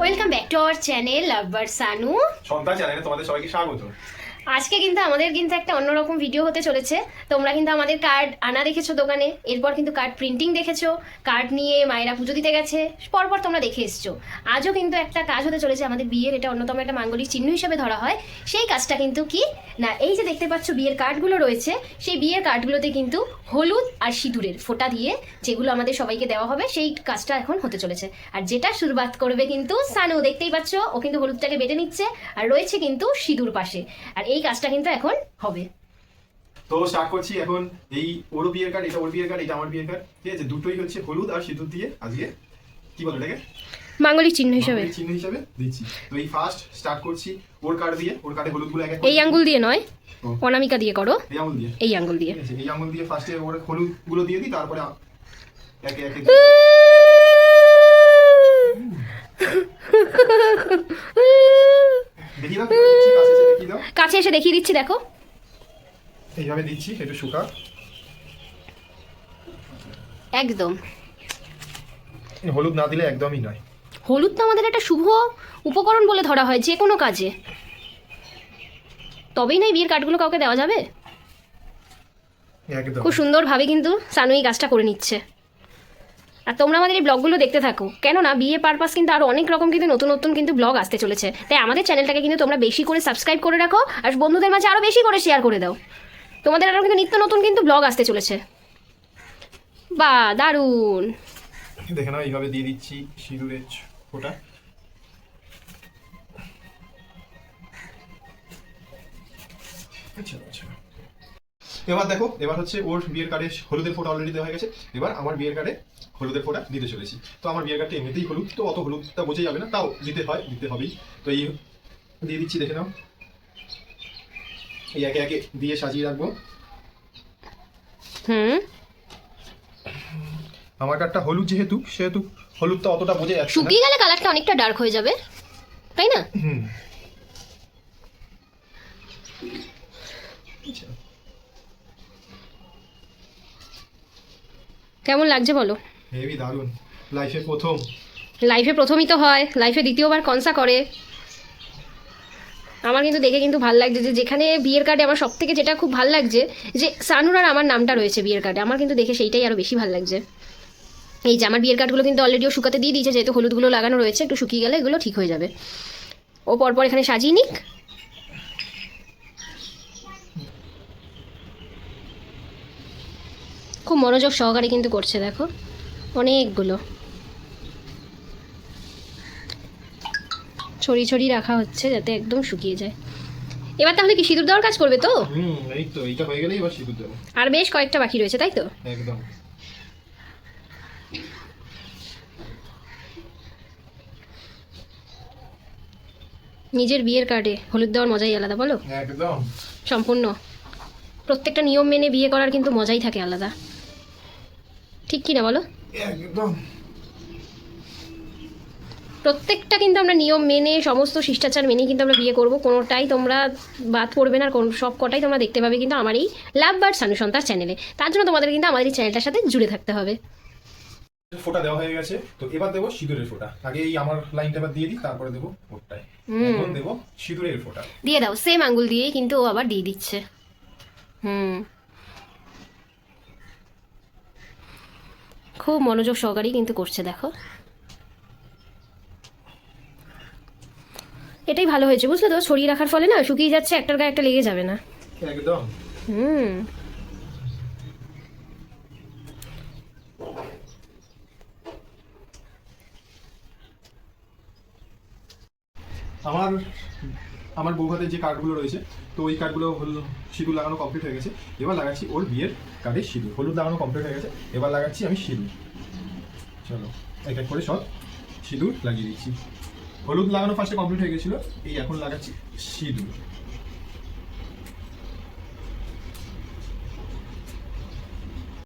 Welcome back to our channel লাভবার সানু সন্তান চ্যানেলে তোমাদের সবাইকে স্বাগত। আজকে কিন্তু আমাদের কিন্তু একটা অন্যরকম ভিডিও হতে চলেছে। তোমরা কিন্তু আমাদের কার্ড আনা দেখেছ দোকানে, এরপর কিন্তু কার্ড প্রিন্টিং দেখেছ কার্ড নিয়ে মায়েরা পুজো দিতে গেছে, পরপর তোমরা দেখে এসছো। আজও কিন্তু একটা কাজ হতে চলেছে, আমাদের বিয়ের এটা অন্যতম একটা মাঙ্গলিক চিহ্ন হিসেবে ধরা হয়। সেই কাজটা কিন্তু কি? না, এই যে দেখতে পাচ্ছ বিয়ের কার্ডগুলো রয়েছে, সেই বিয়ের কার্ডগুলোতে কিন্তু হলুদ আর সিঁদুরের ফোঁটা দিয়ে যেগুলো আমাদের সবাইকে দেওয়া হবে, সেই কাজটা এখন হতে চলেছে। আর যেটা শুরুবাত করবে কিন্তু সানু, দেখতেই পাচ্ছ, ও কিন্তু হলুদটাকে বেটে নিচ্ছে, আর রয়েছে কিন্তু সিঁদুর পাশে। আর এই কাজটা কিন্তু এখন হবে। তো স্টার্ট করছি এখন এই ওর বিয়ের কার্ড এটা ওর বিয়ের কার্ড এটা আমার বিয়ের কার্ড ঠিক আছে? দুটোই হচ্ছে হলুদ আর সিঁদুর দিয়ে আজকে কি বলো এটাকে মাঙ্গলিক চিহ্ন হিসেবে। চিহ্ন হিসাবে দিচ্ছি। তো এই ফার্স্ট স্টার্ট করছি ওর কার্ড দিয়ে ওর কার্ডে হলুদগুলো এই আঙ্গুল দিয়ে নয় অনামিকা দিয়ে করো। এই আঙুল দিয়ে। এই আঙ্গুল দিয়ে। এই আঙুল দিয়ে ফার্স্টে ওর হলুদগুলো দিয়ে দিই তারপরে একে একে দেখি দাও কীভাবে দিচ্ছি কাছে এসে দেখি দাও কাছে এসে দেখিয়ে দিচ্ছি দেখো। এইভাবে দিচ্ছি একটু শুকা। একদম। হলুদ না দিলে একদমই নয়। হলুদ তো আমাদের একটা শুভ উপকরণ বলে ধরা হয় যে কোনো কাজে। তবেই না বিয়ের কার্ডগুলো কাউকে দেওয়া যাবে? খুব সুন্দরভাবে কিন্তু সানু এই কাজটা করে নিচ্ছে। আর তোমরা আমাদের এই ব্লগগুলো দেখতে থাকো। কেননা বিয়ে পারপাস কিন্তু আরও অনেক রকম কিন্তু নতুন নতুন কিন্তু ব্লগ আসতে চলেছে। তাই আমাদের চ্যানেলটাকে কিন্তু তোমরা বেশি করে সাবস্ক্রাইব করে রাখো আর বন্ধুদের মাঝে আরও বেশি করে শেয়ার করে দাও। তোমাদের আরও কিন্তু নিত্য নতুন কিন্তু ব্লগ আসতে চলেছে। বা দারুণ। দেখে নাও এইভাবে দিয়ে দিচ্ছি আচ্ছা, আচ্ছা। এবার দেখো এবার হচ্ছে ওর বিয়ের কার্ডে হলুদের ফোঁটা অলরেডি দেওয়া হয়ে গেছে। এবার আমার বিয়ের কার্ডে হলুদের ফোঁটা দিতে চলেছি। তো আমার বিয়ের কার্ডটা এমনিতেই হলুদ তো অত হলুদটা বোঝা যাবে না তাও দিতে হয় দিতে হবেই। তো এই দিয়ে দিচ্ছি দেখে নাও। এই একে একে দিয়ে সাজিয়ে রাখব। হুম। আমার কার্ডটা হলুদ যেহেতু সেহেতু হলুদটা অতটা বোঝা যাচ্ছে শুকিয়ে গেলে কালারটা অনেকটা ডার্ক হয়ে যাবে তাই না? হুম। কেমন লাগছে বলো? হেভি দারুণ। লাইফে প্রথম। লাইফে প্রথমই তো হয়। লাইফে দ্বিতীয়বার কনসা করে। আমার কিন্তু দেখে কিন্তু ভালো লাগছে যে যেখানে বিয়ের কার্ডে আমার সব থেকে যেটা খুব ভালো লাগছে যে সানুর আর আমার নামটা রয়েছে বিয়ের কার্ডে আমার কিন্তু দেখে সেইটাই আরও বেশি ভালো লাগছে। এই যে আমার বিয়ের কার্ডগুলো কিন্তু অলরেডিও শুকাতে দিয়ে দিয়েছে যেহেতু হলুদগুলো লাগানো রয়েছে একটু শুকিয়ে গেলে এগুলো ঠিক হয়ে যাবে। ও পরপর এখানে সাজিয়ে নিক। খুব মনোযোগ সহকারে কিন্তু করছে দেখো। অনেকগুলো। ছড়ি ছড়িয়ে রাখা হচ্ছে যাতে একদম শুকিয়ে যায়। এবার তাহলে কি সিঁদুর দেওয়ার কাজ করবে তো? হুম এই তো এইটা হয়ে গেলেই এবার সিঁদুর দেবো। আর বেশ কয়েকটা বাকি রয়েছে তাই তো? একদম। নিজের বিয়ের কার্ডে হলুদ দেওয়ার মজাই আলাদা বলো? একদম। সম্পূর্ণ। প্রত্যেকটা নিয়ম মেনে বিয়ে করার কিন্তু মজাই থাকে আলাদা। ঠিক কি না বলো? একদম। প্রত্যেকটা কিন্তু আমরা নিয়ম মেনে সমস্ত শিষ্টাচার মেনে কিন্তু আমরা বিয়ে করব। কোনোটাই তোমরা বাদ পড়বে না আর কোন সব কটাই তোমরা দেখতে পাবে কিন্তু আমার এই লাভ বার্ড সানুসন্তার চ্যানেলে তার জন্য তোমাদের কিন্তু আমাদের এই চ্যানেলটার সাথে জুড়ে থাকতে হবে। ফোঁটা দেওয়া হয়ে গেছে। তো এবার দেবো সিঁদুরের ফোঁটা। আগে এই আমার লাইনটা এবার দিয়ে দিই তারপরে দেবো হুম। এখন দেবো সিঁদুরের ফোঁটা। দিয়ে দাও সেম আঙ্গুল দিয়েই কিন্তু ও আবার দিয়ে দিচ্ছে। হুম। খুব মনোযোগ সহকারেই কিন্তু করছে দেখো। এটাই ভালো হয়েছে বুঝলে তো? ছড়িয়ে রাখার ফলে না শুকিয়ে যাচ্ছে একটার গায়ে একটা লেগে যাবে না। একদম। হুম। আমার আমার বউ হাতে যে কার্ডগুলো রয়েছে, তো ওই কার্ডগুলো সিঁদুর লাগানো কমপ্লিট হয়ে গেছে। এবার লাগাচ্ছি ওর বিয়ের কার্ডের সিঁদুর। হলুদ লাগানো কমপ্লিট হয়ে গেছে। এবার লাগাচ্ছি আমি সিঁদুর। চলো, এক এক করে সব সিঁদুর লাগিয়ে দিচ্ছি। হলুদ লাগানো ফার্স্টে কমপ্লিট হয়ে গেছিল, এই এখন লাগাচ্ছি সিঁদুর।